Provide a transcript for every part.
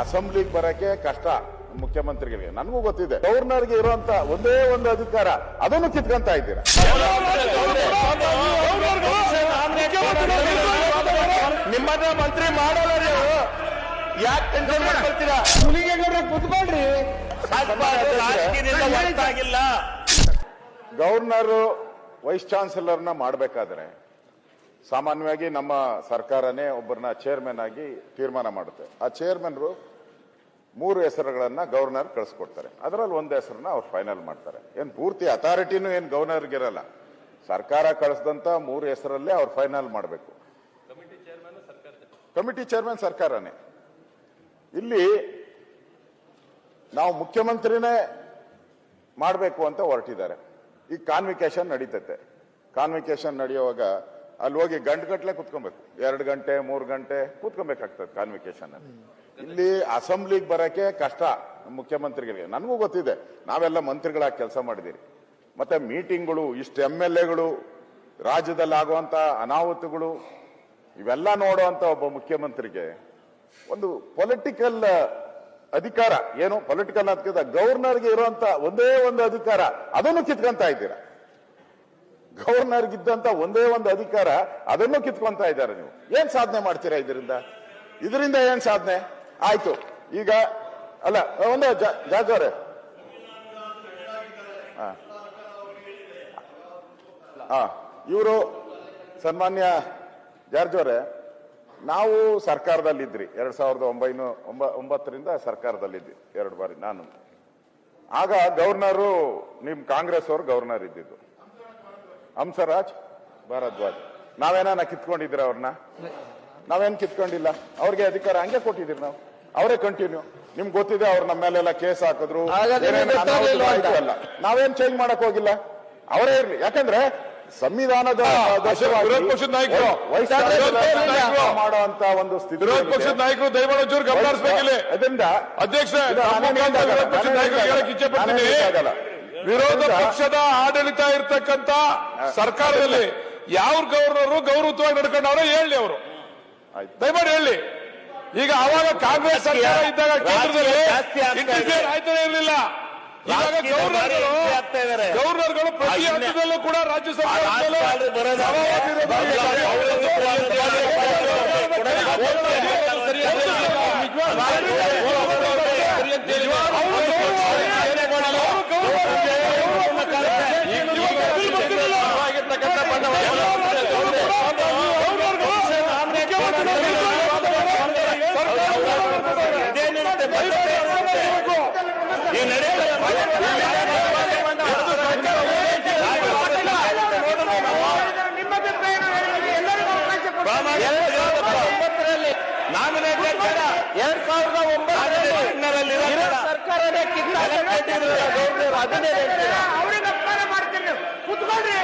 ಅಸೆಂಬ್ಲಿಗೆ ಬರಕ್ಕೆ ಕಷ್ಟ ಮುಖ್ಯಮಂತ್ರಿಗಳಿಗೆ. ನನಗೂ ಗೊತ್ತಿದೆ. ಗವರ್ನರ್ಗೆ ಇರುವಂತ ಒಂದೇ ಒಂದು ಅಧಿಕಾರ ಅದನ್ನು ಕಿತ್ಕೊಂತ ಇದ್ದೀರಾ? ನಿಮ್ಮನ್ನ ಮಂತ್ರಿ ಮಾಡಲ್ಲ ನೀವು. ಯಾಕೆ ಟೆನ್ಷನ್ ಮಾಡ್ಕೊಳ್ತೀರಾ? ಹುಲಿಗೆಗೌಡ್ರ ಕುತ್ಕೊಳ್ರಿ. ರಾಜಕೀಯದಿಂದ ಹೊರತಾಗಿಲ್ಲ ಗವರ್ನರ್ ವೈಸ್ ಚಾನ್ಸಲರ್ನ ಮಾಡಬೇಕಾದ್ರೆ ಸಾಮಾನ್ಯವಾಗಿ ನಮ್ಮ ಸರ್ಕಾರನೇ ಒಬ್ಬರನ್ನ ಚೇರ್ಮನ್ ಆಗಿ ತೀರ್ಮಾನ ಮಾಡುತ್ತೆ. ಆ ಚೇರ್ಮನ್ರು ಮೂರು ಹೆಸರುಗಳನ್ನ ಗವರ್ನರ್ ಕಳಿಸ್ಕೊಡ್ತಾರೆ. ಅದರಲ್ಲಿ ಒಂದು ಹೆಸರನ್ನ ಅವ್ರು ಫೈನಲ್ ಮಾಡ್ತಾರೆ. ಏನ್ ಪೂರ್ತಿ ಅಥಾರಿಟಿನೂ ಏನ್ ಗವರ್ನರ್ಗಿರಲ್ಲ ಸರ್ಕಾರ ಕಳಿಸಿದಂತ ಮೂರು ಹೆಸರಲ್ಲೇ ಅವ್ರು ಫೈನಲ್ ಮಾಡಬೇಕು. ಕಮಿಟಿ ಚೇರ್ಮನ್ ಸರ್ಕಾರನೇ. ಇಲ್ಲಿ ನಾವು ಮುಖ್ಯಮಂತ್ರಿನೇ ಮಾಡಬೇಕು ಅಂತ ಹೊರಟಿದ್ದಾರೆ. ಈಗ ಕಾನ್ವಿಕೇಶನ್ ನಡೀತೈತೆ. ಕಾನ್ವಿಕೇಶನ್ ನಡೆಯುವಾಗ ಅಲ್ಲಿ ಹೋಗಿ ಗಂಟೆ ಕುತ್ಕೊಬೇಕು. ಎರಡು ಗಂಟೆ, ಮೂರು ಗಂಟೆ ಕೂತ್ಕೊಬೇಕಾಗ್ತದೆ ಕಾನ್ವಿಕೇಶನ್ ಅಲ್ಲಿ ಇಲ್ಲಿ ಅಸೆಂಬ್ಲಿಗೆ ಬರಕ್ಕೆ ಕಷ್ಟ ಮುಖ್ಯಮಂತ್ರಿಗಳಿಗೆ. ನನಗೂ ಗೊತ್ತಿದೆ. ನಾವೆಲ್ಲ ಮಂತ್ರಿಗಳಾಗಿ ಕೆಲಸ ಮಾಡಿದ್ದೀರಿ. ಮತ್ತೆ ಮೀಟಿಂಗ್ಗಳು, ಇಷ್ಟು ಎಂ ಎಲ್ ಎಗಳು ರಾಜ್ಯದಲ್ಲಿ ಆಗುವಂತ ಅನಾಹುತಗಳು, ಇವೆಲ್ಲ ನೋಡುವಂತ ಒಬ್ಬ ಮುಖ್ಯಮಂತ್ರಿಗೆ ಒಂದು ಪೊಲಿಟಿಕಲ್ ಅಧಿಕಾರ. ಏನು? ಪೊಲಿಟಿಕಲ್ ಅದಕ್ಕಿಂತ ಗವರ್ನರ್ಗೆ ಇರುವಂತ ಒಂದೇ ಒಂದು ಅಧಿಕಾರ. ಅದನ್ನು ಕಿತ್ಕೊಂತ ಇದ್ದೀರಾ? ಗವರ್ನರ್ಗಿದ್ದಂತ ಒಂದೇ ಒಂದು ಅಧಿಕಾರ ಅದನ್ನು ಕಿತ್ಕೊಂತ ಇದ್ದಾರೆ ನೀವು. ಏನ್ ಸಾಧನೆ ಮಾಡ್ತೀರಾ ಇದರಿಂದ? ಇದರಿಂದ ಏನ್ ಸಾಧನೆ? ಆಯ್ತು. ಈಗ, ಅಲ್ಲ, ಒಂದು ಜಾಜ್ ಅವರೇ. ಹಾ. ಇವರು ಸನ್ಮಾನ್ಯ ಜಾರ್ಜ್ ನಾವು ಸರ್ಕಾರದಲ್ಲಿದ್ರಿ. ಎರಡ್ ಸಾವಿರದ ಒಂಬೈನೂ, ಒಂಬ- ಒಂಬತ್ತರಿಂದ ಸರ್ಕಾರದಲ್ಲಿದ್ವಿ, ಎರಡು ಬಾರಿ ನಾನು. ಆಗ ಗವರ್ನರು, ನಿಮ್ ಕಾಂಗ್ರೆಸ್ ಅವರು ಗವರ್ನರ್ ಇದ್ದಿದ್ದು. ಹಂಸರಾಜ್ ಭಾರದ್ವಾಜ್. ನಾವೇನ ಕಿತ್ಕೊಂಡಿದ್ರ ಅವ್ರನ್ನ? ನಾವೇನ್ ಕಿತ್ಕೊಂಡಿಲ್ಲ? ಅವ್ರಿಗೆ ಅಧಿಕಾರ ಹಂಗೆ ಕೊಟ್ಟಿದ್ದೀರಿ ನಾವು. ಅವರೇ ಕಂಟಿನ್ಯೂ ನಿಮ್ಗೆ ಗೊತ್ತಿದೆ ಅವ್ರು ನಮ್ಮ ಮೇಲೆಲ್ಲ ಕೇಸ್ ಹಾಕಿದ್ರು. ನಾವೇನ್ ಚೇಂಜ್ ಮಾಡಕ್ ಹೋಗಿಲ್ಲ. ಅವರೇ ಇರ್ಲಿ. ಯಾಕಂದ್ರೆ ಸಂವಿಧಾನದ ಮಾಡುವಂತ ಒಂದು ಸ್ಥಿತಿ ವಿರೋಧ ಪಕ್ಷದ ನಾಯಕರು ದಯಮಾಡಿ ಅದರಿಂದ ಅಧ್ಯಕ್ಷ ವಿರೋಧ ಪಕ್ಷದ ಆಡಳಿತ ಇರ್ತಕ್ಕಂತ ಸರ್ಕಾರದಲ್ಲಿ ಯಾವ ಗವರ್ನರು ಗೌರವವಾಗಿ ನಡ್ಕೊಂಡವ್ರ ಹೇಳಿ ಅವರು. ಆಯ್ತು. ದಯಮಾಡಿ ಹೇಳಿ ಈಗ ಅವಾಗ ಕಾಂಗ್ರೆಸ್ ಸರ್ಕಾರ ಇದ್ದಾಗ ಕೇಂದ್ರದಲ್ಲಿ. ಇಂಟರ್ಫಿಯರ್ ಆಯ್ತಾನೆ ಇರಲಿಲ್ಲ. ಇವಾಗ ಇದ್ದಾರೆ. ಗವರ್ನರ್ಗಳು ಪ್ರತಿ ಹಂತದಲ್ಲೂ ಕೂಡ ರಾಜ್ಯ ಸರ್ಕಾರದಲ್ಲೂ ಭದ್ರತೆ ಇರುತ್ತೆ. ಈ ಬೇಡ ಎರಡ್ ಸಾವಿರದ ಒಂಬತ್ತರಲ್ಲಿ ಸರ್ಕಾರನೇ ಕಿತ್ತಾಕಿದ್ರು ಅದನ್ನೇ ಹೇಳ್ತೀರಾ ಅವ್ರಿಗೆ ಅಪಮಾನ ಮಾಡ್ತೀನಿ ಕುತ್ಕೊಳ್ರಿ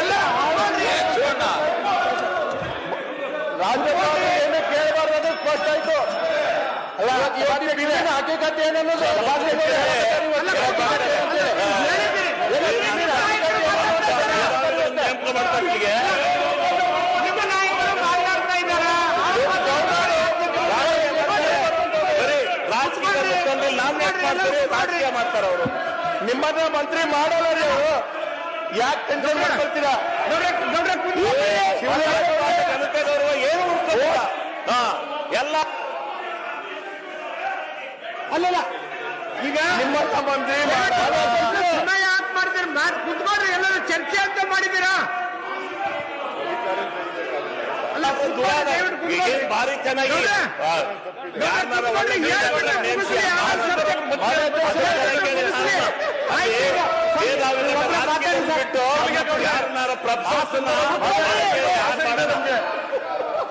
ಎಲ್ಲ ರಾಜ್ಯಪಾಲ ಏನು ಕೇಳಬಾರ್ದು ಅದು ಸ್ಪಷ್ಟ ಆಯ್ತು ಅಲ್ಲ ಇವತ್ತಿನ ದಿನದ ಹಕ್ಕಿಕತೆ ಏನನ್ನೋದು ನಿಮ್ಮ ಇದ್ದಾರಾ? ರಾಜಕೀಯ ನಾಮಿನೇಟ್ ಮಾಡ್ತಾರೆ? ರಾಜಕೀಯ ಮಾಡ್ತಾರೆ ಅವರು. ನಿಮ್ಮನ್ನ ಮಂತ್ರಿ ಮಾಡಲ್ಲ ನೀವು ಯಾಕೆ ಕಂಟ್ರೋಲ್ ಮಾಡ್ಕೊಳ್ತೀರಾ? ಏನು ಹಾ ಎಲ್ಲ ಅಲ್ಲಲ್ಲ ಈಗ ನಿಮ್ಮನ್ನ ಮಂತ್ರಿ ಮಾಡ್ತೀರಿ ಮಾತು ಕುತ್ಕೊಳ್ರಿ ಎಲ್ಲರೂ ಚರ್ಚೆ ಅಂತ ಮಾಡಿದ್ದೀರಾ ಅಲ್ಲ ಕುತ್ಕೊಳ್ರಿ, ದಯವಿಟ್ಟು ಕುತ್ಕೊಳ್ರಿ. ಏನ್ ಭಾರಿ ಚೆನ್ನಾಗಿ ನೋಡ್ರೆ? ಹಾ.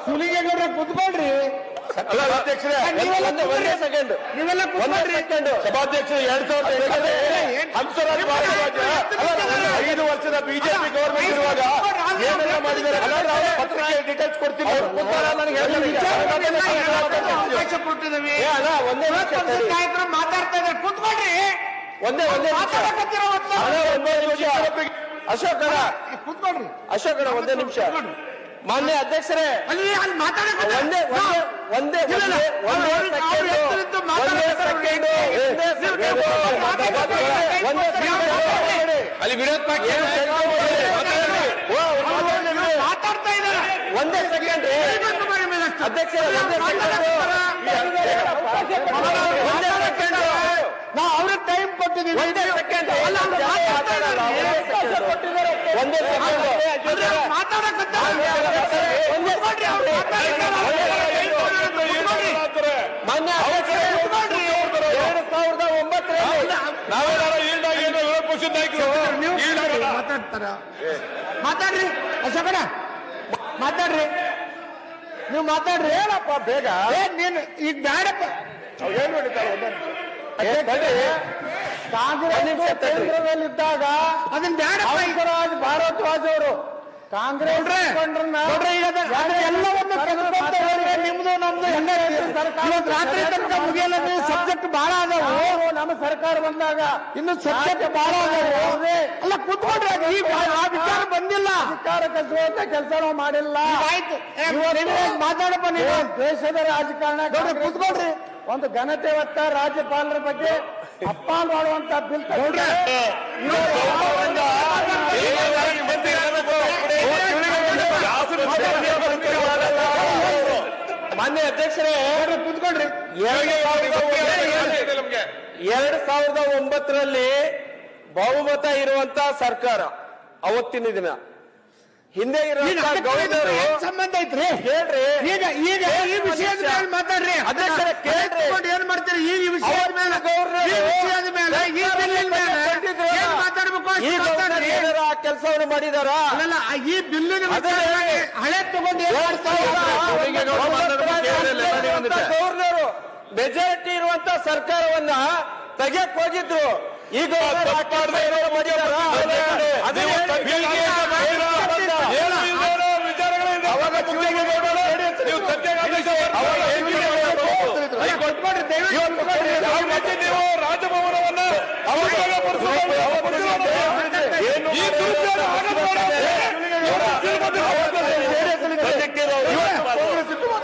ನೋಡ್ರೆ, ಯಾರ್ನಾರ ಕುತ್ಕೊಳ್ರಿ, ಸಭಾಧ್ಯಕ್ಷರು ಎರಡ್ ಸಾವಿರದ ಹಂಸರಾಜ್ ಐದು ವರ್ಷದ ಬಿಜೆಪಿ ಗೌರ್ಮೆಂಟ್ ಇರುವಾಗ ಏನೆಲ್ಲ ಮಾಡಿದ್ದಾರೆ? ಪತ್ರಿಕೆ ಡೀಟೇಲ್ಸ್ ಕೊಡ್ತೀನಿ. ನಾಯಕರು ಮಾತಾಡ್ತಾ ಇದ್ದಾರೆ. ಕೂತ್ಕೊಳ್ರಿ ಒಂದೇ ಒಂದೇ ಹೊತ್ತು- ಅಲ್ಲ, ಒಂದೇ ನಿಮಿಷ. ಮಾನ್ಯ ಅಧ್ಯಕ್ಷರೇ ಅಲ್ಲಿ ಅಲ್ಲಿ ಒಂದೇ ಒಂದೇ ಒಂದೇ. ಅಲ್ಲಿ ವಿರೋಧ. ಮಾತಾಡ್ತಾ ಇದ್ದಾರೆ. ಒಂದೇ ಸೆಕೆಂಡ್. ಅಧ್ಯಕ್ಷರೇ, ಒಂದೇ ಒಂದೇ ಸೆಕೆಂಡ್. ನಾವು ಅವ್ರಿಗೆ ಟೈಮ್ ಕೊಟ್ಟಿದ್ದೀವಿ ಒಂದೇ ಸೆಕೆಂಡ್. ಅಲ್ಲ, ಮಾನ್ಯ ಎರಡು ಸಾವಿರದ ಒಂಬತ್ತರಲ್ಲಿ ಏನೋ ವಿರೋಧ ಪಕ್ಷದ ನಾಯಕರು. ನೀವು ಈಲ್ಡಾಗಲ್ಲ. ಮಾತಾಡ್ತಾರ? ಮಾತಾಡ್ರಿ ಅಶೋಕಣ ಮಾತಾಡ್ರಿ. ನೀವು ಮಾತಾಡ್ರಿ. ಹೇಳಪ್ಪ ಬೇಗ. ನೀನು ಈಗ ಬೇಡಪ್ಪ ಏನು ಹೊಡಿತಾರೆ ಒಂದೇ ಕಾಂಗ್ರೆಸ್ ಕೇಂದ್ರದಲ್ಲಿದ್ದಾಗ ಅದನ್ನ ಬೇಡ ಭಾರದ್ವಾಜ್ ಅವರು ಕಾಂಗ್ರೆಸ್ ನಿಮ್ದು ನಮ್ದು ರಾತ್ರಿ ತನಕ ಮುಗಿಯಲ್ಲ ಸಬ್ಜೆಕ್ಟ್ ಬಹಳ ಅದಾವು. ನಮ್ಮ ಸರ್ಕಾರ ಬಂದಾಗ ಇನ್ನು ಸಬ್ಜೆಕ್ಟ್ ಬಹಳ ಅದಾವು. ಅಲ್ಲ ಕೂತ್ಕೊಂಡ್ರೆ ಆ ವಿಚಾರ ಬಂದಿಲ್ಲ. ಅಧಿಕಾರ ಕಸುವಂತ ಕೆಲಸ ನಾವು ಮಾಡಿಲ್ಲ. ಮಾತಾಡಪ್ಪ ನೀವು ದೇಶದ ರಾಜಕಾರಣ ಕೂತ್ಕೊಳ್ರಿ ಒಂದು ಘನತೆ ಒತ್ತ ರಾಜ್ಯಪಾಲರ ಬಗ್ಗೆ ಅಪ್ಪಾಲ್ ಮಾಡುವಂತ ಬಿಲ್ ಮಾನ್ಯ ಅಧ್ಯಕ್ಷರೇ ಕುತ್ಕೊಂಡ್ರಿ ಎರಡ್ ಸಾವಿರದ ಒಂಬತ್ತರಲ್ಲಿ ಬಹುಮತ ಇರುವಂತ ಸರ್ಕಾರ ಅವತ್ತಿನ ದಿನ ಹಿಂದೆ ಈಗ ಗೌರವರು ಸಂಬಂಧ ಐತ್ರಿ ಹೇಳ್ರಿ ಈಗ ಈಗ ಈ ವಿಷಯದ ಮಾತಾಡ್ರಿ ಅಧ್ಯಕ್ಷರೇ, ಕೇಳ್ರಿ. ಏನ್ ಮಾಡ್ತೀರಿ ಈ ವಿಷಯದ ಅವತ್ತು ಮೇಲೆ ಗೌರ್ನರು ಈ ವಿಷಯದ ಮೇಲೆ ಈ ಬಿಲ್ಲಿನ ಮೇಲೆ ಕೊಟ್ಟಿದ್ರು. ಏನ್ ಮಾತಾಡ್ಬೇಕು ಅಷ್ಟು ಈ ಗೌರ್ನರ್ ಮಾತಾಡ್ರಿ. ಏನಾರ ಆ ಕೆಲಸವನ್ನು ಮಾಡಿದಾರ ಅಲ್ಲಲ್ಲ ಈ ಬಿಲ್ಲಿನ ವಿಚಾರವಾಗಿ ಹಳೆ ತಗೊಂಡು ಮೆಜಾರಿಟಿ ಇರುವಂತ ಸರ್ಕಾರವನ್ನ ತೆಗೆಯಕ್ ಹೋಗಿದ್ರು ಈಗ ಗೌರ್ನರ್ ಆ ಕೆಲ್ಸ ಏನಾದ್ರು ಮಾಡಿದಾರಾ? ಅದನ್ನ ನೀವು ಹೇಳಿ. ತಜ್ಞರಿಗೆ ಏನು ಇಲ್ದೇ ಇರೋ ವಿಚಾರಗಳಿದೆ. ಅವಾಗ ಚಿಕ್ಕೇಗೌಡರು ನೀವು ತಜ್ಞರಿಗೆ ಆದೇಶ ಅವಾಗ ಮಾಡ್ತಾರೆ. ಚಿಕ್ಕೇಗೌಡರು ಅಲ್ಲ, ಕೊಟ್ಕೊಡ್ರಿ, ದಯವಿಟ್ಟು ಇವತ್ತು ಕೊಟ್ಕೊಡ್ರಿ. ಯಾವ ರೀತಿ ನೀವು ರಾಜಭವನವನ್ನ ದುರುಪಯೋಗ ಪಡಿಸ್ಕೊಂಡು ಏನು ಈ ದುರುಪಯೋಗ ಆಗಬಾರದು. ಇವರು ಶ್ರೀಮಂತರು ಆಗ್ತಾರೆ.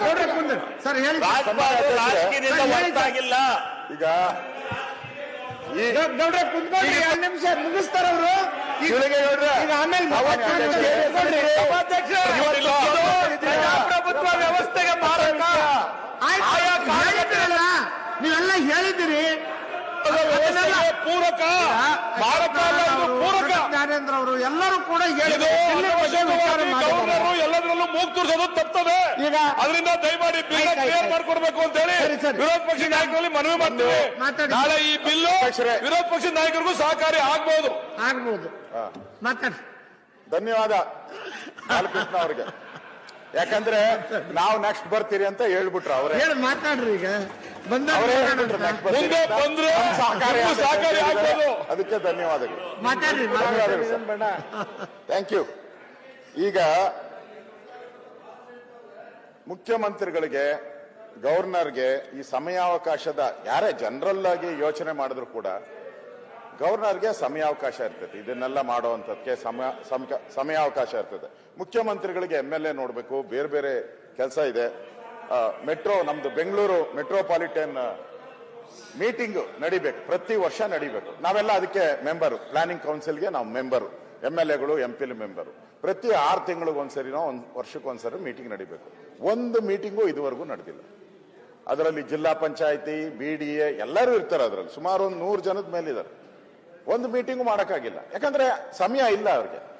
ನೋಡ್ರಿ ಮುಂದೆ. ಸರ್ ಹೇಳಿ ರಾಜಕೀಯದಿಂದ ಈಗ ಈ ನೋಡ್ರಿ ಕುಂತ್ಕೊಳ್ರಿ ಎರಡು ನಿಮಿಷ ಮುಗಿಸ್ತಾರ ಅವರು. ಈಗ ಆಮೇಲೆ ಪ್ರಜಾಪ್ರಭುತ್ವ ವ್ಯವಸ್ಥೆಗೆ ಮಾರಕ. ನೀವೆಲ್ಲ ಹೇಳಿದಿರಿ ವ್ಯವಸ್ಥೆಗೆ ಪೂರಕ. ಭಾರತ ಪೂರಕ. ಜ್ಞಾನೇಂದ್ರ ಅವರು ಎಲ್ಲರೂ ಕೂಡ ಹೇಳಿದ್ರು ಎಲ್ಲದರಲ್ಲೂ ಮೂಗ್ ತೋರಿಸೋದು ತಪ್ಪದೆ ಈಗ ಅದರಿಂದ ದಯಮಾಡಿ ಬಿಲ್ ಕ್ಲಿಯರ್ ಮಾಡ್ಕೊಡ್ಬೇಕು ಅಂತ ಹೇಳಿ. ವಿರೋಧ ಪಕ್ಷ ನಾಯಕರಲ್ಲಿ ಮನವಿ ಮಾಡ್ತೀವಿ. ಮಾತಾಡಿ. ನಾಳೆ ಈ ಬಿಲ್ ವಿರೋಧ ಪಕ್ಷದ ನಾಯಕರಿಗೂ ಸಹಕಾರಿ ಆಗ್ಬಹುದು ಆಗ್ಬೋದು. ಮಾತಾಡಿ. ಧನ್ಯವಾದ ಬಾಲಕೃಷ್ಣ ಅವ್ರಿಗೆ. ಯಾಕಂದ್ರೆ ನಾವು ನೆಕ್ಸ್ಟ್ ಬರ್ತೀರಿ ಅಂತ ಹೇಳ್ಬಿಟ್ರು ಅವ್ರೆ. ಹೇಳಿ ಮಾತಾಡ್ರಿ ಈಗ. ಮುಂದೆ ಬಂದ್ರೆ ಸಹಕಾರಿ. ಆಗ್ಬೋದು. ಅದಕ್ಕೆ ಧನ್ಯವಾದಗಳು. ಥ್ಯಾಂಕ್ ಯು ಈಗ ಮುಖ್ಯಮಂತ್ರಿಗಳಿಗೆ ಗವರ್ನರ್ಗೆ ಈ ಸಮಯಾವಕಾಶದ ಯಾರೇ ಜನರಲ್ ಆಗಿ ಯೋಚನೆ ಮಾಡಿದ್ರು ಕೂಡ ಗವರ್ನರ್ಗೆ ಸಮಯಾವಕಾಶ ಇರ್ತದೆ ಇದನ್ನೆಲ್ಲ ಮಾಡುವಂಥದ್ದಕ್ಕೆ ಸಮಯ ಸಮಯಾವಕಾಶ ಇರ್ತದೆ. ಮುಖ್ಯಮಂತ್ರಿಗಳಿಗೆ ಎಂ ಎಲ್ ಎ ನೋಡಬೇಕು. ಬೇರೆ ಬೇರೆ ಕೆಲಸ ಇದೆ. ಮೆಟ್ರೋ, ನಮ್ದು ಬೆಂಗಳೂರು ಮೆಟ್ರೋಪಾಲಿಟನ್ ಮೀಟಿಂಗ್ ನಡಿಬೇಕು. ಪ್ರತಿ ವರ್ಷ ನಡಿಬೇಕು. ನಾವೆಲ್ಲ ಅದಕ್ಕೆ ಮೆಂಬರು ಪ್ಲಾನಿಂಗ್ ಕೌನ್ಸಿಲ್ಗೆ ನಾವು ಮೆಂಬರು ಎಂ ಎಲ್ ಎಗಳು ಎಂ ಪಿ ಮೆಂಬರು ಪ್ರತಿ ಆರು ತಿಂಗಳಿಗೆ ಒಂದ್ಸರಿನೋ ಒಂದು ವರ್ಷಕ್ಕೆ ಒಂದ್ಸರಿ ಮೀಟಿಂಗ್ ನಡಿಬೇಕು. ಒಂದು ಮೀಟಿಂಗು ಇದುವರೆಗೂ ನಡೆದಿಲ್ಲ. ಅದರಲ್ಲಿ ಜಿಲ್ಲಾ ಪಂಚಾಯತಿ ಬಿ ಡಿ ಎ ಎಲ್ಲರೂ ಇರ್ತಾರೆ ಅದರಲ್ಲಿ. ಸುಮಾರು ಒಂದು ನೂರು ಜನದ ಮೇಲಿದ್ದಾರೆ. ಒಂದು ಮೀಟಿಂಗು ಮಾಡೋಕ್ಕಾಗಿಲ್ಲ. ಯಾಕಂದ್ರೆ ಸಮಯ ಇಲ್ಲ ಅವ್ರಿಗೆ.